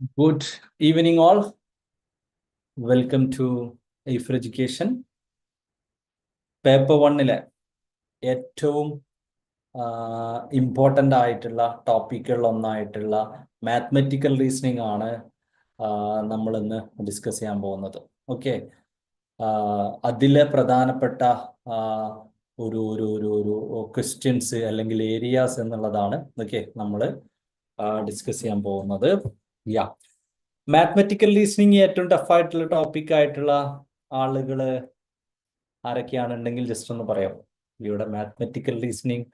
Good evening, all. Welcome to Aifer Education. Paper വണ്ണിലെ ഏറ്റവും important ആയിട്ടുള്ള ടോപ്പിക്കുകളിൽ ഒന്നായിട്ടുള്ള മാത്മെറ്റിക്കൽ റീസണിങ് ആണ് നമ്മൾ ഇന്ന് ഡിസ്കസ് ചെയ്യാൻ പോകുന്നത് ഓക്കെ അതിലെ പ്രധാനപ്പെട്ട ഒരു ഒരു ഒരു ഒരു ക്വസ്റ്റ്യൻസ് അല്ലെങ്കിൽ ഏരിയാസ് എന്നുള്ളതാണ് ഓക്കെ നമ്മൾ ഡിസ്കസ് ചെയ്യാൻ പോകുന്നത് യാ മാത്മറ്റിക്കൽ റീസണിങ് ഏറ്റവും ടഫ് ആയിട്ടുള്ള ടോപ്പിക് ആയിട്ടുള്ള ആളുകൾ ആരൊക്കെയാണെന്നുണ്ടെങ്കിൽ ജസ്റ്റ് ഒന്ന് പറയാം. ഇവിടെ മാത്മറ്റിക്കൽ റീസണിങ്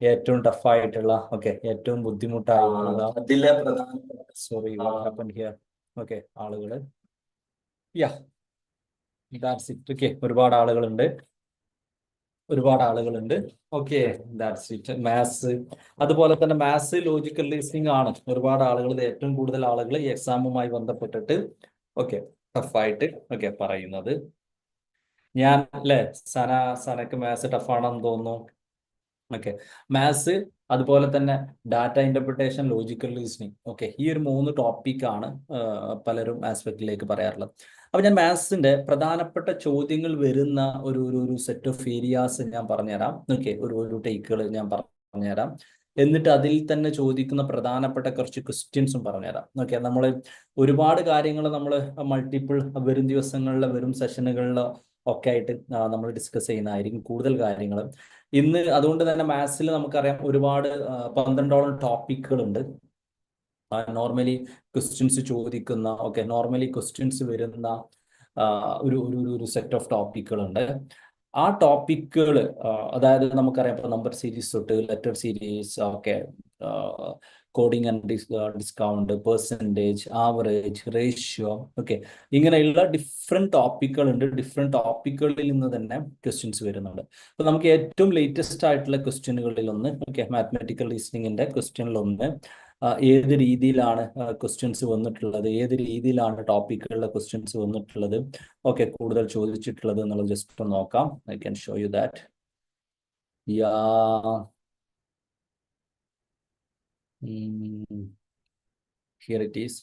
ഏറ്റവും ടഫ് ആയിട്ടുള്ള ഓക്കെ ഏറ്റവും ബുദ്ധിമുട്ടായിട്ടുള്ള പ്രധാനപ്പെട്ട സോറി ഹിയർ ഓക്കെ ആളുകൾ. യാ ദാറ്റ്സ് ഇറ്റ് ഓക്കെ ഒരുപാട് ആളുകളുണ്ട്. ഒരുപാട് ആളുകളുണ്ട്. ഓക്കെ ദാറ്റ്സ് ഇറ്റ് മാത്സ് അതുപോലെ തന്നെ മാത്സ് ലോജിക്കൽ റീസണിങ് ആണ്. ഒരുപാട് ആളുകൾ ഏറ്റവും കൂടുതൽ ആളുകൾ ഈ എക്സാമുമായി ബന്ധപ്പെട്ടിട്ട് ഓക്കെ ടഫായിട്ട് ഓക്കെ പറയുന്നത്. ഞാൻ അല്ലേ സന സനക്ക് മാത്സ് ടഫാണെന്ന് തോന്നുന്നു. ഓക്കെ മാത്സ് അതുപോലെ തന്നെ data interpretation logical reasoning okay ഈ ഒരു മൂന്ന് ടോപ്പിക്കാണ് പലരും ആസ്പെക്റ്റിലേക്ക് പറയാറുള്ളത്. അപ്പൊ ഞാൻ മാത്സിന്റെ പ്രധാനപ്പെട്ട ചോദ്യങ്ങൾ വരുന്ന ഒരു ഒരു ഒരു സെറ്റ് ഓഫ് ഏരിയാസ് ഞാൻ പറഞ്ഞുതരാം. ഓക്കെ ഒരു ഒരു ടേക്കുകൾ ഞാൻ പറഞ്ഞുതരാം. എന്നിട്ട് അതിൽ തന്നെ ചോദിക്കുന്ന പ്രധാനപ്പെട്ട കുറച്ച് ക്വസ്റ്റ്യൻസും പറഞ്ഞുതരാം. ഓക്കെ നമ്മൾ ഒരുപാട് കാര്യങ്ങൾ നമ്മൾ മൾട്ടിപ്പിൾ വരും ദിവസങ്ങളിൽ വരും സെഷനുകളിൽ ഒക്കെ ആയിട്ട് നമ്മൾ ഡിസ്കസ് ചെയ്യുന്നതായിരിക്കും കൂടുതൽ കാര്യങ്ങൾ ഇന്ന് അതുകൊണ്ട് തന്നെ മാത്സിൽ നമുക്കറിയാം ഒരുപാട് പന്ത്രണ്ടോളം ടോപ്പിക്കുകളുണ്ട് നോർമലി ക്വസ്റ്റ്യൻസ് ചോദിക്കുന്ന ഓക്കെ നോർമലി ക്വസ്റ്റ്യൻസ് വരുന്ന ഒരു ഒരു ഒരു- സെറ്റ് ഓഫ് ടോപ്പിക്കുകളുണ്ട് ആ ടോപ്പിക്കുകൾ അതായത് നമുക്കറിയാം ഇപ്പോൾ നമ്പർ സീരീസ് തൊട്ട് ലെറ്റർ സീരീസ് ഒക്കെ coding and discount percentage average ratio okay ഇങ്ങനെയുള്ള ഡിഫറെന്റ് ടോപ്പിക്കുകൾ ഉണ്ട് ഡിഫറെന്റ് ടോപ്പിക്കുകളിൽ നിന്ന് തന്നെ ക്വസ്റ്റ്യൻസ് വരുന്നുണ്ട്. അപ്പോൾ നമുക്ക് ഏറ്റവും ലേറ്റസ്റ്റ് ആയിട്ടുള്ള ക്വസ്റ്റ്യനുകളിൽ ഒന്ന് ഓക്കെ മാത്തമാറ്റിക്കൽ റീസണിങ്ങിന്റെ ആ, ഏത് രീതിയിലാണ് ക്വസ്റ്റ്യൻസ് വന്നിട്ടുള്ളത്? ഏത് രീതിയിലാണ് ടോപ്പിക്കുകളിലെ ക്വസ്റ്റ്യൻസ് വന്നിട്ടുള്ളത്? ഓക്കെ കൂടുതൽ ചോദിച്ചിട്ടുള്ളത് എന്നുള്ളത് ജസ്റ്റ് ഒന്ന് നോക്കാം. I can show you. That yeah here it is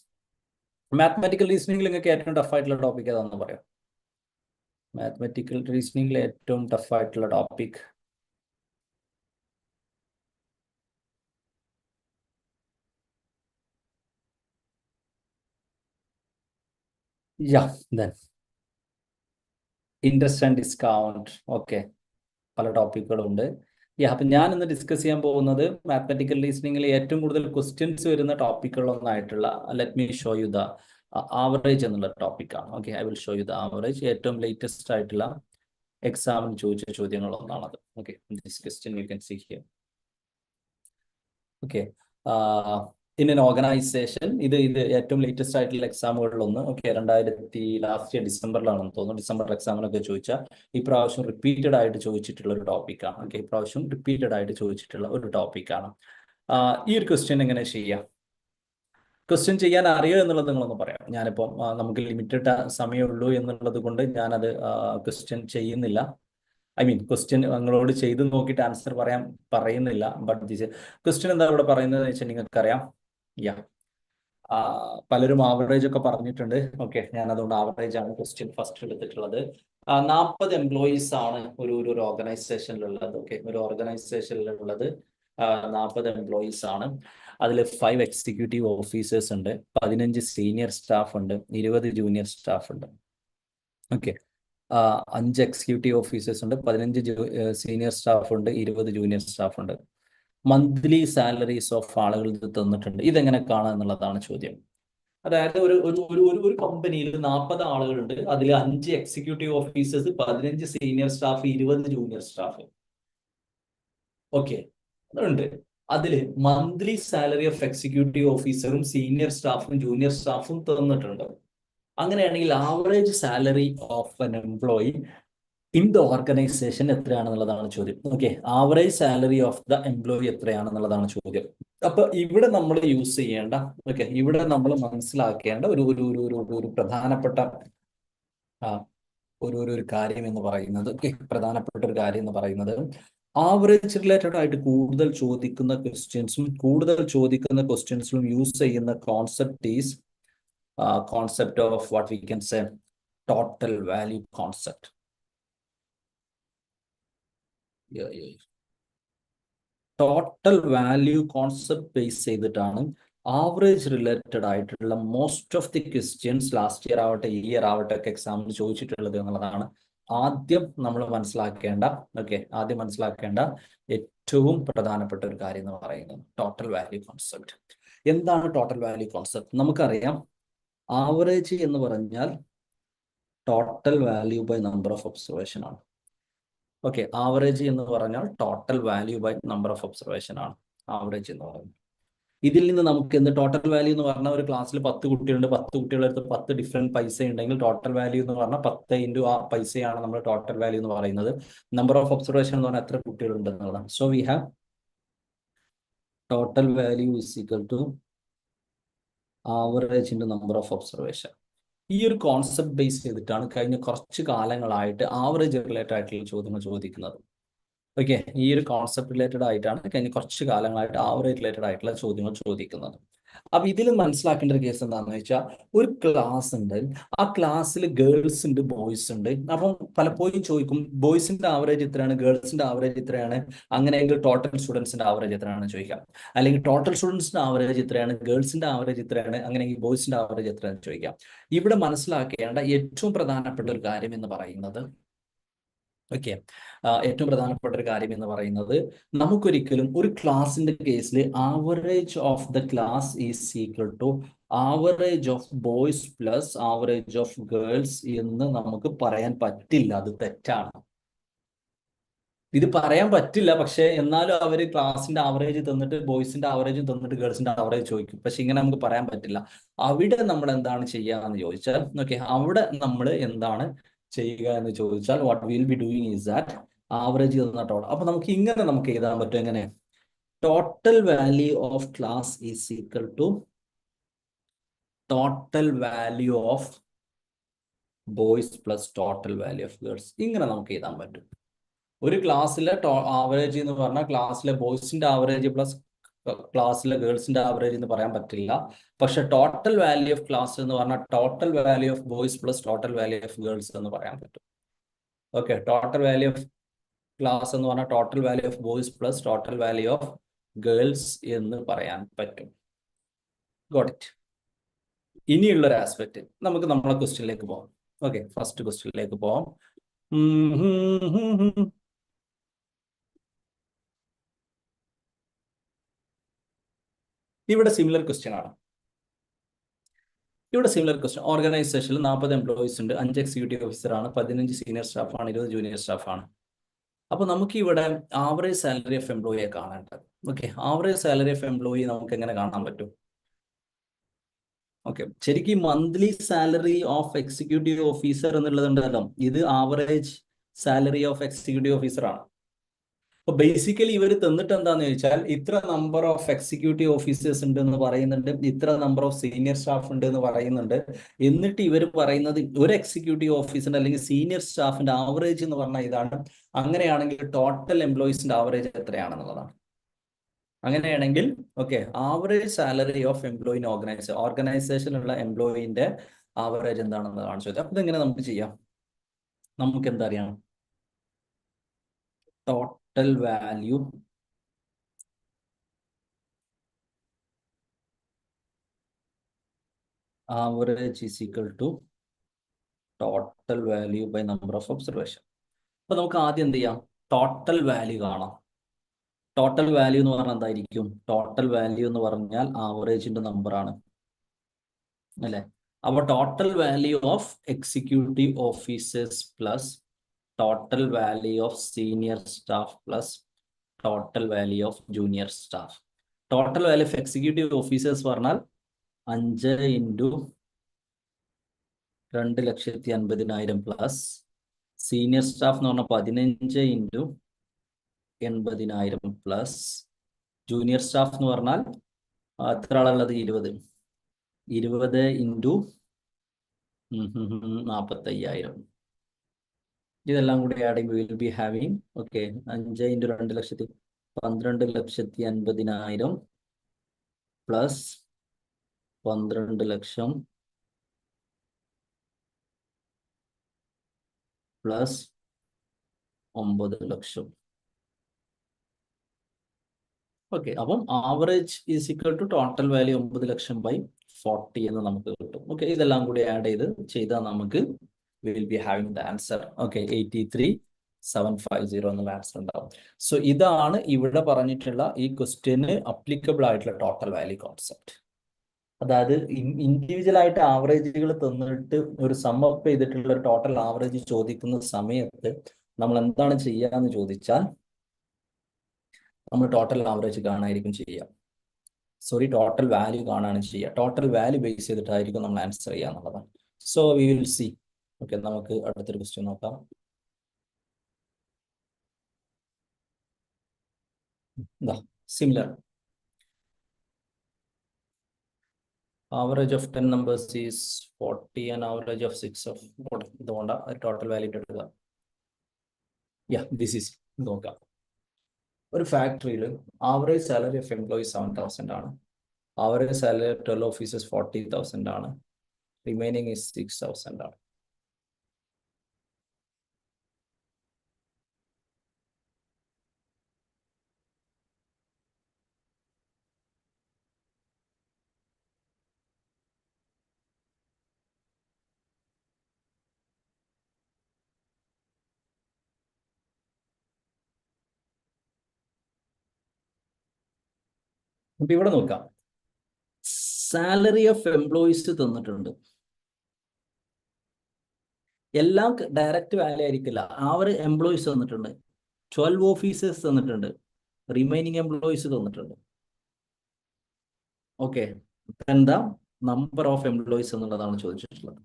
mathematical റീസണിംഗിൽ നിങ്ങൾക്ക് ഏറ്റവും ടഫ് ആയിട്ടുള്ള ടോപ്പിക് ഏതാണെന്ന് പറയാം? മാത്തമാറ്റിക്കൽ റീസണിംഗിൽ ഏറ്റവും ടഫ് ആയിട്ടുള്ള topic yeah then interest and discount okay പല ടോപ്പിക്കുകളും ഉണ്ട് യാ അപ്പം ഞാൻ ഇന്ന് ഡിസ്കസ് ചെയ്യാൻ പോകുന്നത് മാത്തമാറ്റിക്കൽ റീസണിങ്ങിൽ ഏറ്റവും കൂടുതൽ ക്വസ്റ്റ്യൻസ് വരുന്ന ടോപ്പിക്കുകളൊന്നായിട്ടുള്ള let me show you the average എന്നുള്ള ടോപ്പിക്കാണ് okay I will show you the average ഏറ്റവും ലേറ്റസ്റ്റ് ആയിട്ടുള്ള എക്സാമിന് ചോദിച്ച ചോദ്യങ്ങളൊന്നാണത്. Okay this question you can see here okay in an organisation ഇത് ഇത് ഏറ്റവും ലേറ്റസ്റ്റ് ആയിട്ടുള്ള എക്സാമുകളിലൊന്ന് ഓക്കെ രണ്ടായിരത്തി ലാസ്റ്റ് ഇയർ ഡിസംബറിലാണെന്ന് തോന്നുന്നു. ഡിസംബർ എക്സാമിനൊക്കെ ചോദിച്ചാൽ ഈ പ്രാവശ്യം റിപ്പീറ്റഡ് ആയിട്ട് ചോദിച്ചിട്ടുള്ള ഒരു ടോപ്പിക്കാണ് ഓക്കെ ഈ പ്രാവശ്യം റിപ്പീറ്റഡ് ആയിട്ട് ചോദിച്ചിട്ടുള്ള ഒരു ടോപ്പിക്കാണ് ഈ ഒരു ക്വസ്റ്റ്യൻ എങ്ങനെ ചെയ്യാം? ക്വസ്റ്റ്യൻ ചെയ്യാൻ അറിയോ എന്നുള്ളത് നിങ്ങളൊന്ന് പറയാം. ഞാനിപ്പം ആ, നമുക്ക് ലിമിറ്റഡ് സമയമുള്ളൂ എന്നുള്ളത് കൊണ്ട് ഞാനത് ക്വസ്റ്റ്യൻ ചെയ്യുന്നില്ല. ഐ മീൻ ക്വസ്റ്റ്യൻ നിങ്ങളോട് ചെയ്ത് നോക്കിയിട്ട് ആൻസർ പറയാൻ പറയുന്നില്ല. ബട്ട് ദിസ് ക്വസ്റ്റ്യൻ എന്താ ഇവിടെ പറയുന്നത് വെച്ചാൽ നിങ്ങൾക്കറിയാം. പലരും ആവറേജ് ഒക്കെ പറഞ്ഞിട്ടുണ്ട്. ഓക്കെ ഞാൻ അതുകൊണ്ട് ആവറേജ് ആണ് ക്വസ്റ്റ്യൻ ഫസ്റ്റ് എടുത്തിട്ടുള്ളത്. നാൽപ്പത് എംപ്ലോയീസ് ആണ് ഒരു ഒരു ഓർഗനൈസേഷനിലുള്ളത് ഓക്കെ ഒരു ഓർഗനൈസേഷനിലുള്ളത് നാൽപ്പത് എംപ്ലോയീസ് ആണ്. അതിൽ ഫൈവ് എക്സിക്യൂട്ടീവ് ഓഫീസേഴ്സ് ഉണ്ട്. പതിനഞ്ച് സീനിയർ സ്റ്റാഫ് ഉണ്ട്. ഇരുപത് ജൂനിയർ സ്റ്റാഫ് ഉണ്ട്. ഓക്കെ അഞ്ച് എക്സിക്യൂട്ടീവ് ഓഫീസേഴ്സ് ഉണ്ട്. പതിനഞ്ച് സീനിയർ സ്റ്റാഫ് ഉണ്ട്. ഇരുപത് ജൂനിയർ സ്റ്റാഫ് ഉണ്ട്. മന്ത്ലി സാലറീസ് ഓഫ് ആളുകൾ ഇത് തന്നിട്ടുണ്ട്. ഇതെങ്ങനെ കാണാം എന്നുള്ളതാണ് ചോദ്യം. അതായത് ഒരു ഒരു ഒരു കമ്പനിയിൽ നാൽപ്പത് ആളുകളുണ്ട്. അതിൽ അഞ്ച് എക്സിക്യൂട്ടീവ് ഓഫീസേഴ്സ് പതിനഞ്ച് സീനിയർ സ്റ്റാഫ് ഇരുപത് ജൂനിയർ സ്റ്റാഫ് ഓക്കെ അതുണ്ട്. അതിൽ മന്ത്ലി സാലറി ഓഫ് എക്സിക്യൂട്ടീവ് ഓഫീസറും സീനിയർ സ്റ്റാഫും ജൂനിയർ സ്റ്റാഫും തന്നിട്ടുണ്ട്. അങ്ങനെയാണെങ്കിൽ average salary of an employee in the organisation എത്രയാണെന്നുള്ളതാണ് ചോദ്യം. Okay average salary of the employee എത്രയാണെന്നുള്ളതാണ് ചോദ്യം. അപ്പൊ ഇവിടെ നമ്മൾ യൂസ് ചെയ്യേണ്ട ഓക്കെ ഇവിടെ നമ്മൾ മനസ്സിലാക്കേണ്ട ഒരു ഒരു ഒരു ഒരു പ്രധാനപ്പെട്ട ഒരു ഒരു ഒരു കാര്യം എന്ന് പറയുന്നത് പ്രധാനപ്പെട്ട ഒരു കാര്യം എന്ന് പറയുന്നത് ആവറേജ് റിലേറ്റഡ് ആയിട്ട് കൂടുതൽ ചോദിക്കുന്ന ക്വസ്റ്റ്യൻസും കൂടുതൽ ചോദിക്കുന്ന ക്വസ്റ്റ്യൻസിലും യൂസ് ചെയ്യുന്ന concept is concept of what we can say total value value concept. Yeah, yeah. yeah. Total value concept base ചെയ്തിട്ടാണ് ആവറേജ് റിലേറ്റഡ് ആയിട്ടുള്ള most of the questions last year ആവട്ടെ ഈ ഇയർ ആവട്ടെ ഒക്കെ എക്സാമിന് ചോദിച്ചിട്ടുള്ളത് എന്നുള്ളതാണ് ആദ്യം നമ്മൾ മനസ്സിലാക്കേണ്ട ഓക്കെ ആദ്യം മനസ്സിലാക്കേണ്ട ഏറ്റവും പ്രധാനപ്പെട്ട ഒരു കാര്യം എന്ന് പറയുന്നത് ടോട്ടൽ വാല്യൂ കോൺസെപ്റ്റ് എന്താണ് ടോട്ടൽ വാല്യൂ കോൺസെപ്റ്റ് നമുക്കറിയാം ആവറേജ് എന്ന് പറഞ്ഞാൽ total value by number of observation ആണ്. ഓക്കെ ആവറേജ് എന്ന് പറഞ്ഞാൽ total value by number of observation ആണ്. ആവറേജ് എന്ന് പറയുന്നത് ഇതിൽ നിന്ന് നമുക്ക് എന്ത് ടോട്ടൽ വാല്യൂ എന്ന് പറഞ്ഞാൽ ഒരു ക്ലാസ്സിൽ പത്ത് കുട്ടികളുണ്ട് പത്ത് കുട്ടികളുടെ അടുത്ത് പത്ത് ഡിഫറെന്റ് പൈസ ഉണ്ടെങ്കിൽ ടോട്ടൽ വാല്യൂ എന്ന് പറഞ്ഞാൽ പത്ത് ഇന്റു ആ പൈസയാണ് നമ്മൾ ടോട്ടൽ വാല്യൂ എന്ന് പറയുന്നത്. നമ്പർ ഓഫ് ഒബ്സർവേഷൻ എന്ന് പറഞ്ഞാൽ എത്ര കുട്ടികളുണ്ട് എന്നുള്ളതാണ്. So we have total value is equal to average into number of observation ഈ ഒരു കോൺസെപ്റ്റ് ബേസ് ചെയ്തിട്ടാണ് കഴിഞ്ഞ കുറച്ച് കാലങ്ങളായിട്ട് ആവറേജ് റിലേറ്റഡ് ആയിട്ടുള്ള ചോദ്യങ്ങൾ ചോദിക്കുന്നത്. ഓക്കെ ഈ ഒരു കോൺസെപ്റ്റ് റിലേറ്റഡ് ആയിട്ടാണ് കഴിഞ്ഞ കുറച്ച് കാലങ്ങളായിട്ട് ആവറേജ് റിലേറ്റഡ് ആയിട്ടുള്ള ചോദ്യങ്ങൾ ചോദിക്കുന്നത്. അപ്പൊ ഇതിൽ മനസ്സിലാക്കേണ്ട ഒരു കേസ് എന്താണെന്ന് വെച്ചാൽ ഒരു ക്ലാസ് ഉണ്ട്. ആ ക്ലാസ്സിൽ ഗേൾസ് ഉണ്ട് ബോയ്സ് ഉണ്ട്. അപ്പം പലപ്പോഴും ചോദിക്കും ബോയ്സിന്റെ ആവറേജ് എത്രയാണ്? ഗേൾസിന്റെ ആവറേജ് എത്രയാണ്? അങ്ങനെയെങ്കിൽ ടോട്ടൽ സ്റ്റുഡൻസിന്റെ ആവറേജ് എത്രയാണ് ചോദിക്കാം. അല്ലെങ്കിൽ ടോട്ടൽ സ്റ്റുഡൻസിന്റെ ആവറേജ് എത്രയാണ്? ഗേൾസിന്റെ ആവറേജ് എത്രയാണ്? അങ്ങനെയെങ്കിൽ ബോയ്സിന്റെ ആവറേജ് എത്രയാണെന്ന് ചോദിക്കാം. ഇവിടെ മനസ്സിലാക്കേണ്ട ഏറ്റവും പ്രധാനപ്പെട്ട ഒരു കാര്യം എന്ന് പറയുന്നത് ഓക്കെ ഏറ്റവും പ്രധാനപ്പെട്ട ഒരു കാര്യം എന്ന് പറയുന്നത് നമുക്കൊരിക്കലും ഒരു ക്ലാസിന്റെ കേസിൽ average of the class is equal to average of boys plus average of girls എന്ന് നമുക്ക് പറയാൻ പറ്റില്ല. അത് തെറ്റാണ്. ഇത് പറയാൻ പറ്റില്ല. പക്ഷെ എന്നാലും അവർ ക്ലാസിന്റെ ആവറേജ് തന്നിട്ട് ബോയ്സിന്റെ ആവറേജും തന്നിട്ട് ഗേൾസിന്റെ ആവറേജ് ചോദിക്കും. പക്ഷെ ഇങ്ങനെ നമുക്ക് പറയാൻ പറ്റില്ല. അവിടെ നമ്മൾ എന്താണ് ചെയ്യുക എന്ന് ചോദിച്ചാൽ ഓക്കെ അവിടെ നമ്മൾ എന്താണ് ചെയ്യുക എന്ന് ചോദിച്ചാൽ what will be doing is that average തന്ന ടോട്ടൽ അപ്പൊ നമുക്ക് ഇങ്ങനെ നമുക്ക് എഴുതാൻ പറ്റും എങ്ങനെ? Total value of class is equal to total value of boys plus total value of girls ഇങ്ങനെ നമുക്ക് എഴുതാൻ പറ്റും. ഒരു ക്ലാസ്സിലെ ആവറേജ് എന്ന് പറഞ്ഞാൽ ക്ലാസ്സിലെ ബോയ്സിന്റെ ആവറേജ് പ്ലസ് ക്ലാസ്സിലെ ഗേൾസിന്റെ ആവറേജ് എന്ന് പറയാൻ പറ്റില്ല. പക്ഷെ ടോട്ടൽ വാല്യൂ ഓഫ് ക്ലാസ് എന്ന് പറഞ്ഞാൽ total value of boys plus total value of girls എന്ന് പറയാൻ പറ്റും. Okay total value of class എന്ന് പറഞ്ഞാൽ total value of boys plus total value of girls എന്ന് പറയാൻ പറ്റും. ഗോട്ട് ഇറ്റ് ഇനിയുള്ള ഒരു ആസ്പെക്ട് നമുക്ക് നമ്മളെ ക്വസ്റ്റ്യനിലേക്ക് പോകാം ഓക്കെ ഫസ്റ്റ് ക്വസ്റ്റ്യനിലേക്ക് പോകാം ഇവിടെ സിമിലർ ക്വസ്റ്റ്യൻ ആണ്. ഇവിടെ സിമിലർ ക്വസ്റ്റ്യൻ ഓർഗനൈസേഷനിൽ നാൽപ്പത് എംപ്ലോയീസ് ഉണ്ട്. അഞ്ച് എക്സിക്യൂട്ടീവ് ഓഫീസർ ആണ്. പതിനഞ്ച് സീനിയർ സ്റ്റാഫാണ് ഇരുപത് ജൂനിയർ സ്റ്റാഫാണ് അപ്പോൾ നമുക്ക് ഇവിടെ ആവറേജ് സാലറി ഓഫ് എംപ്ലോയിയെ കാണേണ്ടത്. Okay average salary of employee നമുക്ക് എങ്ങനെ കാണാൻ പറ്റും? ഓക്കെ ശരിക്കും monthly salary of executive officer എന്നുള്ളതുണ്ടല്ലോ ഇത് average salary of executive officer ആണ്. അപ്പൊ ബേസിക്കലി ഇവർ തന്നിട്ട് എന്താന്ന് ചോദിച്ചാൽ ഇത്ര നമ്പർ ഓഫ് എക്സിക്യൂട്ടീവ് ഓഫീസേഴ്സ് ഉണ്ട് എന്ന് പറയുന്നുണ്ട് ഇത്ര നമ്പർ ഓഫ് സീനിയർ സ്റ്റാഫ് ഉണ്ട് എന്ന് പറയുന്നുണ്ട്. എന്നിട്ട് ഇവർ പറയുന്നത് ഒരു എക്സിക്യൂട്ടീവ് ഓഫീസിന്റെ അല്ലെങ്കിൽ സീനിയർ സ്റ്റാഫിന്റെ ആവറേജ് എന്ന് പറഞ്ഞാൽ ഇതാണ്. അങ്ങനെയാണെങ്കിൽ ടോട്ടൽ എംപ്ലോയീസിന്റെ ആവറേജ് എത്രയാണെന്നുള്ളതാണ്. അങ്ങനെയാണെങ്കിൽ okay average salary of employee in organization ഓർഗനൈസേഷനിലുള്ള എംപ്ലോയിന്റെ ആവറേജ് എന്താണെന്ന് കാണിച്ചു അപ്പൊ ഇതെങ്ങനെ നമുക്ക് ചെയ്യാം? നമുക്ക് എന്താ അറിയാം total value average is equal to total value by number of observation അപ്പൊ നമുക്ക് ആദ്യം എന്ത് ചെയ്യാം? ടോട്ടൽ വാല്യൂ കാണാം. ടോട്ടൽ വാല്യൂ എന്ന് പറഞ്ഞാൽ എന്തായിരിക്കും? ടോട്ടൽ വാല്യൂ എന്ന് പറഞ്ഞാൽ ആവറേജിന്റെ നമ്പർ ആണ്. അല്ലെ? അപ്പൊ total value of executive officers plus total value of senior staff plus total value of junior staff total value of executive officers പറഞ്ഞാൽ അഞ്ച് ഇന്റു രണ്ട് ലക്ഷത്തി അൻപതിനായിരം പ്ലസ് സീനിയർ സ്റ്റാഫ് എന്ന് പറഞ്ഞാൽ പതിനഞ്ച് ഇന്റു എൺപതിനായിരം പ്ലസ് ജൂനിയർ സ്റ്റാഫ് എന്ന് പറഞ്ഞാൽ എത്ര ആളുള്ളത് ഇരുപത്. ഇരുപത് ഇന്റു നാൽപ്പത്തയ്യായിരം ഇതെല്ലാം കൂടി ആഡ് ചെയ്യുമ്പോൾ വിൽ ബി ഹാവിങ് ഓക്കെ അഞ്ച് ഇന്റു രണ്ട് ലക്ഷത്തി പന്ത്രണ്ട് ലക്ഷത്തി അൻപതിനായിരം പ്ലസ് പന്ത്രണ്ട് ലക്ഷം പ്ലസ് ഒമ്പത് ലക്ഷം. ഓക്കെ അപ്പം average is equal to total value ഒമ്പത് ലക്ഷം ബൈ ഫോർട്ടി എന്ന് നമുക്ക് കിട്ടും. ഓക്കെ ഇതെല്ലാം കൂടി ആഡ് ചെയ്ത് ചെയ്താൽ നമുക്ക് will be having the answer okay eighty three seven five zero എന്നുള്ള ആൻസർ ഉണ്ടാവും. സോ ഇതാണ് ഇവിടെ പറഞ്ഞിട്ടുള്ള ഈ ക്വസ്റ്റ്യന് അപ്ലിക്കബിൾ ആയിട്ടുള്ള ടോട്ടൽ വാല്യൂ കോൺസെപ്റ്റ് അതായത് ഇൻഡിവിജ്വൽ ആയിട്ട് ആവറേജുകൾ തന്നിട്ട് ഒരു സം അപ്പ് ചെയ്തിട്ടുള്ള ടോട്ടൽ ആവറേജ് ചോദിക്കുന്ന സമയത്ത് നമ്മൾ എന്താണ് ചെയ്യുക എന്ന് ചോദിച്ചാൽ നമ്മൾ ടോട്ടൽ ആവറേജ് കാണാനായിരിക്കും ചെയ്യുക. സോറി ടോട്ടൽ വാല്യൂ കാണാണ് ചെയ്യുക. ടോട്ടൽ വാല്യൂ ബേസ് ചെയ്തിട്ടായിരിക്കും നമ്മൾ ആൻസർ ചെയ്യുക എന്നുള്ളതാണ്. So we will see okay നമുക്ക് അടുത്തൊരു ക്വസ്റ്റ്യൻ നോക്കാം. Similar average of 10 numbers is 40 and average of 6 of ഇത് ഇതുകൊണ്ട് ടോട്ടൽ വാല്യൂ എടുക്കുക. യാ ദിസ് ഈസ് നോക്കാം. ഒരു ഫാക്ടറിയിൽ average salary of employee seven thousand ആണ്. Average salary of twelve officers forty thousand ആണ്. റിമൈനിങ് ഇസ് സിക്സ് തൗസൻഡ് ആണ്. അപ്പൊ ഇവിടെ നോക്കാം. സാലറി ഓഫ് എംപ്ലോയീസ് തന്നിട്ടുണ്ട്. എല്ലാം ഡയറക്റ്റ് വാല്യൂ ആയിരിക്കില്ല. അവർ എംപ്ലോയീസ് തന്നിട്ടുണ്ട്. ട്വൽവ് ഓഫീസേഴ്സ് തന്നിട്ടുണ്ട്. റിമൈനിങ് എംപ്ലോയീസ് തന്നിട്ടുണ്ട്. ഓക്കെ എന്താ നമ്പർ ഓഫ് എംപ്ലോയീസ് എന്നുള്ളതാണ് ചോദിച്ചിട്ടുള്ളത്.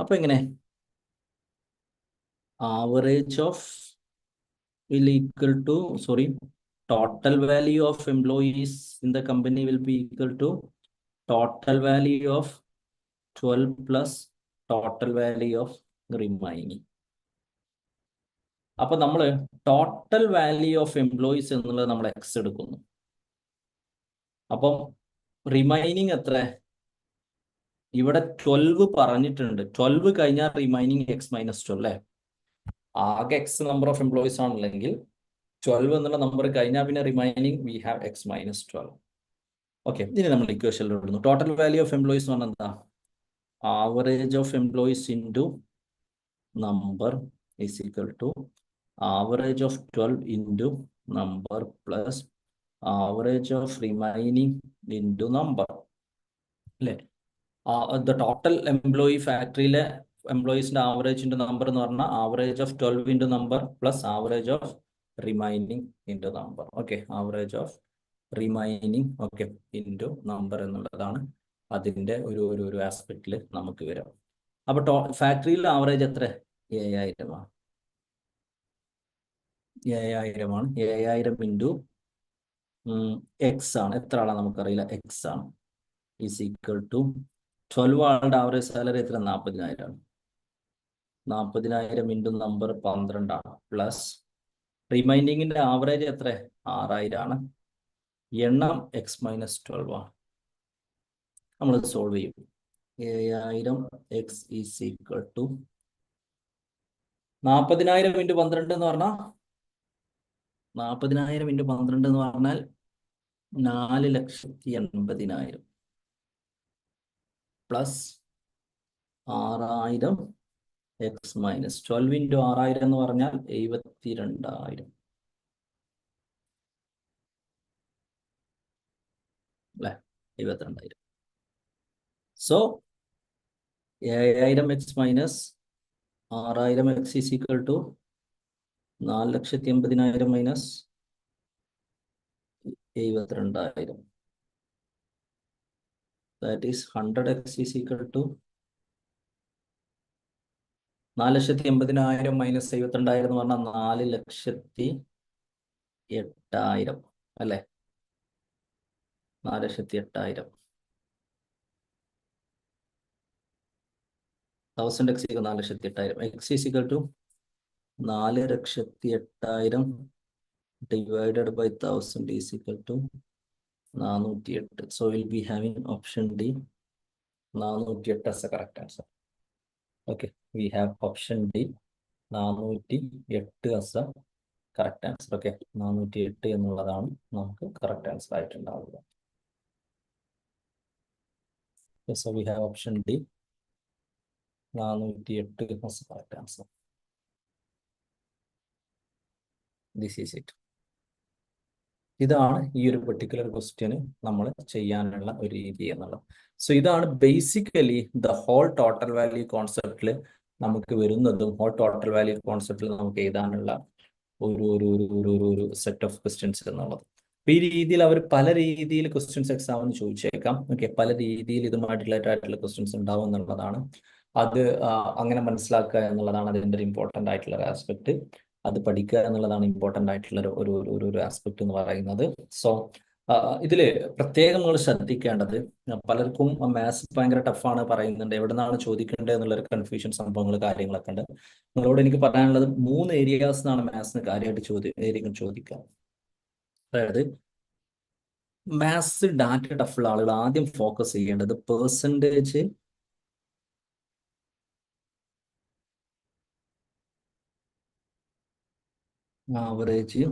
അപ്പൊ എങ്ങനെ? Average of will equal to sorry total value of employees in the company will be equal to total value of 12 plus total value of remaining അപ്പൊ നമ്മൾ total value of employees എന്നുള്ളത് നമ്മൾ X എടുക്കുന്നു അപ്പം റിമൈനിങ് എത്ര ഇവിടെ twelve പറഞ്ഞിട്ടുണ്ട് twelve കഴിഞ്ഞാൽ റിമൈനിങ് എക്സ് മൈനസ് ട്വൽവ് അല്ലേ ആകെ എക്സ് നമ്പർ ഓഫ് എംപ്ലോയീസ് ആണെങ്കിൽ ട്വൽവ് എന്നുള്ള നമ്പർ കഴിഞ്ഞാൽ പിന്നെ remaining we have x minus twelve okay ഇനി നമ്മൾ ഇക്വേഷനിൽ ഇടുന്നു. ടോട്ടൽ വാല്യൂ ഓഫ് എംപ്ലോയീസ് എന്ന് പറഞ്ഞാൽ എന്താ? Average of employees into number is equal to average of twelve into number plus average of remaining into number അല്ലേ? ദ ടോട്ടൽ എംപ്ലോയി ഫാക്ടറിയിലെ എംപ്ലോയീസിന്റെ ആവറേജിന്റെ നമ്പർ എന്ന് പറഞ്ഞാൽ average of twelve into number plus average of remaining into number okay average of remaining okay into number എന്നുള്ളതാണ് അതിന്റെ ഒരു ഒരു ഒരു ആസ്പെക്റ്റിൽ നമുക്ക് വരാം. അപ്പൊ ടോ ഫാക്ടറിയിൽ ആവറേജ് എത്ര? ഏഴായിരമാണ് ഏഴായിരമാണ്. ഏഴായിരം ഇന്റു എക്സ് ആണ്. എത്ര ആളാണ് നമുക്കറിയില്ല. എക്സ് ആണ്. ഈസ് ഈക്വൽ ടു ട്വൽവ് ആളുടെ ആവറേജ് സാലറി എത്ര? നാൽപ്പതിനായിരമാണ് നാൽപ്പതിനായിരം ഇന്റു നമ്പർ പന്ത്രണ്ടാണ്. പ്ലസ് റിമൈൻഡിങ്ങിന്റെ ആവറേജ് എത്ര? ആറായിരം ആണ് എണ്ണം എക്സ് മൈനസ് ട്വൽവ് ആണ്. നമ്മൾ സോൾവ് ചെയ്യും. ഏഴായിരം എക്സ് ഈസ് ഈക്വൽ ടു നാൽപ്പതിനായിരം ഇന്റു പന്ത്രണ്ട് എന്ന് പറഞ്ഞാൽ നാൽപ്പതിനായിരം ഇന്റു പന്ത്രണ്ട് എന്ന് പറഞ്ഞാൽ നാല് ലക്ഷത്തി എൺപതിനായിരം. പ്ലസ് ആറായിരം എക്സ് മൈനസ് ട്വൽവ് ഇന്റു ആറായിരം എന്ന് പറഞ്ഞാൽ എഴുപത്തി രണ്ടായിരം അല്ലെ? എഴുപത്തിരണ്ടായിരം. സോ ഏഴായിരം എക്സ് മൈനസ് ആറായിരം എക്സ് ഈസ് ഈക്വൽ ടു നാല് ലക്ഷത്തി എൺപതിനായിരം minus എഴുപത്തിരണ്ടായിരം. That is hundred x is equal to നാല് ലക്ഷത്തി എൺപതിനായിരം മൈനസ് എഴുപത്തിരണ്ടായിരം എന്ന് പറഞ്ഞാൽ നാല് ലക്ഷത്തി എട്ടായിരം അല്ലേ? നാല് ലക്ഷത്തി എട്ടായിരം തൗസൻഡ് എക്സ് നാല് ലക്ഷത്തി എട്ടായിരം എക്സ് ഈസ് ഈക്വൽ ടു നാല് ലക്ഷത്തി എട്ടായിരം divided by thousand is to നാനൂറ്റി എട്ട് so will be having option D നാനൂറ്റി എട്ട് as a correct answer okay we have option D നാനൂറ്റി എട്ട് അസ കറക്റ്റ് ആൻസർ ഓക്കെ നാനൂറ്റി എട്ട് എന്നുള്ളതാണ് നമുക്ക് correct answer ആയിട്ടുണ്ടാവുക. So we have option D നാനൂറ്റി എട്ട് correct answer this is it ഇതാണ് ഈ ഒരു പെർട്ടിക്കുലർ ക്വസ്റ്റ്യന് നമ്മൾ ചെയ്യാനുള്ള ഒരു രീതി എന്നുള്ളത്. സോ ഇതാണ് basically the whole total value കോൺസെപ്റ്റിൽ നമുക്ക് വരുന്നതും ഹോൾ ടോട്ടൽ വാല്യൂ കോൺസെപ്റ്റിൽ നമുക്ക് എഴുതാനുള്ള ഒരു ഒരു ഒരു ഒരു ഒരു ഒരു സെറ്റ് ഓഫ് ക്വസ്റ്റ്യൻസ് എന്നുള്ളത്. ഈ രീതിയിൽ അവർ പല രീതിയിൽ ക്വസ്റ്റ്യൻസ് എക്സാമിന് ചോദിച്ചേക്കാം. ഓക്കെ പല രീതിയിൽ ഇതുമായിട്ട് റിലേറ്റഡ് ആയിട്ടുള്ള ക്വസ്റ്റ്യൻസ് ഉണ്ടാവും എന്നുള്ളതാണ്. അത് അങ്ങനെ മനസ്സിലാക്കുക എന്നുള്ളതാണ് അതിന്റെ ഒരു ഇമ്പോർട്ടന്റ് ആയിട്ടുള്ള ഒരു ആസ്പെക്ട് അത് പഠിക്കുക എന്നുള്ളതാണ് ഇമ്പോർട്ടന്റ് ആയിട്ടുള്ള ഒരു ഒരു ഒരു ആസ്പെക്ട് എന്ന് പറയുന്നത്. സോ ഇതിൽ പ്രത്യേകം നിങ്ങൾ ശ്രദ്ധിക്കേണ്ടത് പലർക്കും മാത്സ് ഭയങ്കര ടഫാണ് പറയുന്നുണ്ട് എവിടെ നിന്നാണ് ചോദിക്കേണ്ടത് എന്നുള്ളൊരു കൺഫ്യൂഷൻ സംഭവങ്ങൾ കാര്യങ്ങളൊക്കെ ഉണ്ട്. നിങ്ങളോട് എനിക്ക് പറയാനുള്ളത് മൂന്ന് ഏരിയാസ് എന്നാണ് മാത്സിന് കാര്യമായിട്ട് ചോദ്യം ചോദിക്കുക. അതായത് മാത്സ് ഡാറ്റ ടഫുള്ള ആളുകൾ ആദ്യം ഫോക്കസ് ചെയ്യേണ്ടത് percentage average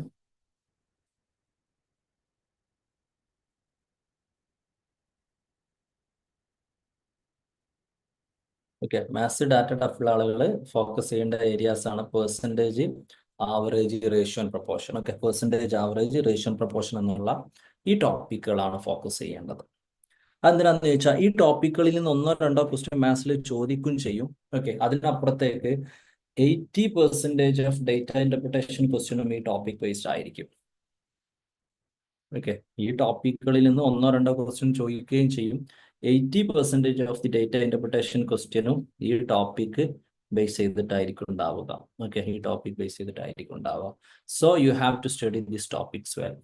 okay maths data ടഫുള്ള ആളുകൾ ഫോക്കസ് ചെയ്യേണ്ട ഏരിയാസ് ആണ് percentage average ratio proportion okay percentage average ratio proportion എന്നുള്ള ഈ ടോപ്പിക്കുകളാണ് ഫോക്കസ് ചെയ്യേണ്ടത്. അതെന്തിനാന്ന് ചോദിച്ചാൽ ഈ ടോപ്പിക്കുകളിൽ നിന്ന് ഒന്നോ രണ്ടോ ക്വസ്റ്റ്യൻ മാത്സിൽ ചോദിക്കും ചെയ്യും. ഓക്കെ അതിനപ്പുറത്തേക്ക് eighty percentage of data interpretation ക്വസ്റ്റ്യനും ഈ ടോപ്പിക് ബേസ്ഡ് ആയിരിക്കും. ഓക്കെ ഈ ടോപ്പിക്കുകളിൽ നിന്ന് ഒന്നോ രണ്ടോ ക്വസ്റ്റ്യൻ ചോദിക്കുകയും ചെയ്യും. Eighty percentage of the data interpretation ക്വസ്റ്റ്യനും ഈ ടോപ്പിക്ക് ബേസ് ചെയ്തിട്ടായിരിക്കും ഉണ്ടാവുക. ഓക്കെ ഈ ടോപ്പിക് ബേസ് ചെയ്തിട്ടായിരിക്കും ഉണ്ടാവുക. So you have to study this topics well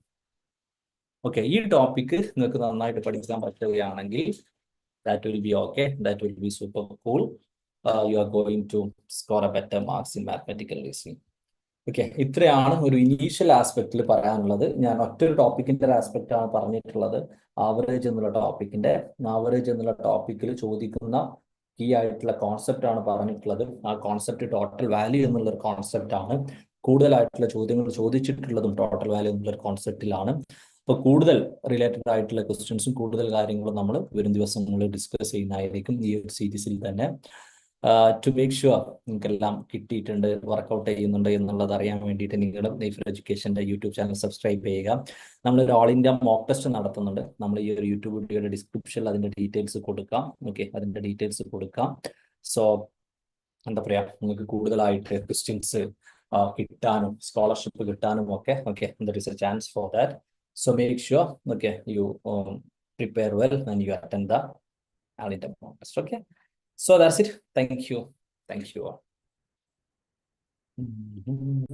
okay ഈ ടോപ്പിക്ക് നിങ്ങൾക്ക് നന്നായിട്ട് പഠിക്കാൻ പറ്റുകയാണെങ്കിൽ that will be okay that will be super cool you are going to score a better marks in mathematical reasoning okay ഇത്രയാണ് ഒരു initial ആസ്പെക്റ്റിൽ പറയാനുള്ളത്. ഞാൻ ഒറ്റൊരു ടോപ്പിക്കിന്റെ ആസ്പെക്റ്റ് ആണ് പറഞ്ഞിട്ടുള്ളത്. ആവറേജ് എന്നുള്ള ടോപ്പിക്കിന്റെ ആവറേജ് എന്നുള്ള ടോപ്പിക്കിൽ ചോദിക്കുന്ന കീ ആയിട്ടുള്ള കോൺസെപ്റ്റ് ആണ് പറഞ്ഞിട്ടുള്ളത്. ആ കോൺസെപ്റ്റ് ടോട്ടൽ വാല്യൂ എന്നുള്ള ഒരു കോൺസെപ്റ്റ് ആണ്. കൂടുതലായിട്ടുള്ള ചോദ്യങ്ങൾ ചോദിച്ചിട്ടുള്ളതും ടോട്ടൽ വാല്യൂ എന്നുള്ള ഒരു കോൺസെപ്റ്റിലാണ് അപ്പൊ കൂടുതൽ റിലേറ്റഡ് ആയിട്ടുള്ള ക്വസ്റ്റ്യൻസും കൂടുതൽ കാര്യങ്ങളും നമ്മൾ വരും ദിവസങ്ങളിൽ ഡിസ്കസ് ചെയ്യുന്നതായിരിക്കും ഈ ഒരു സീരീസിൽ തന്നെ. ടു മേക്ക് ഷുവർ നിങ്ങൾക്കെല്ലാം കിട്ടിയിട്ടുണ്ട് വർക്കൗട്ട് ചെയ്യുന്നുണ്ട് എന്നുള്ളത് അറിയാൻ വേണ്ടിയിട്ട് നിങ്ങൾ നെയ്ഫർ എഡ്യൂക്കേഷന്റെ യൂട്യൂബ് ചാനൽ സബ്സ്ക്രൈബ് ചെയ്യുക നമ്മൾ ഒരു ഓൾ ഇന്ത്യ മോക്ക് ടെസ്റ്റ് നടത്തുന്നുണ്ട് നമ്മൾ ഈ ഒരു യൂട്യൂബ് വീഡിയോയുടെ ഡിസ്ക്രിപ്ഷനിൽ അതിന്റെ ഡീറ്റെയിൽസ് കൊടുക്കാം ഓക്കെ അതിന്റെ ഡീറ്റെയിൽസ് കൊടുക്കാം സോ എന്താ പറയുക നിങ്ങൾക്ക് കൂടുതലായിട്ട് ക്വസ്റ്റ്യൻസ് കിട്ടാനും സ്കോളർഷിപ്പ് കിട്ടാനും ഒക്കെ okay there is a chance for that so make sure okay you prepare well and you attend mock test. Okay. So that's it. Thank you. Thank you all. Mm-hmm.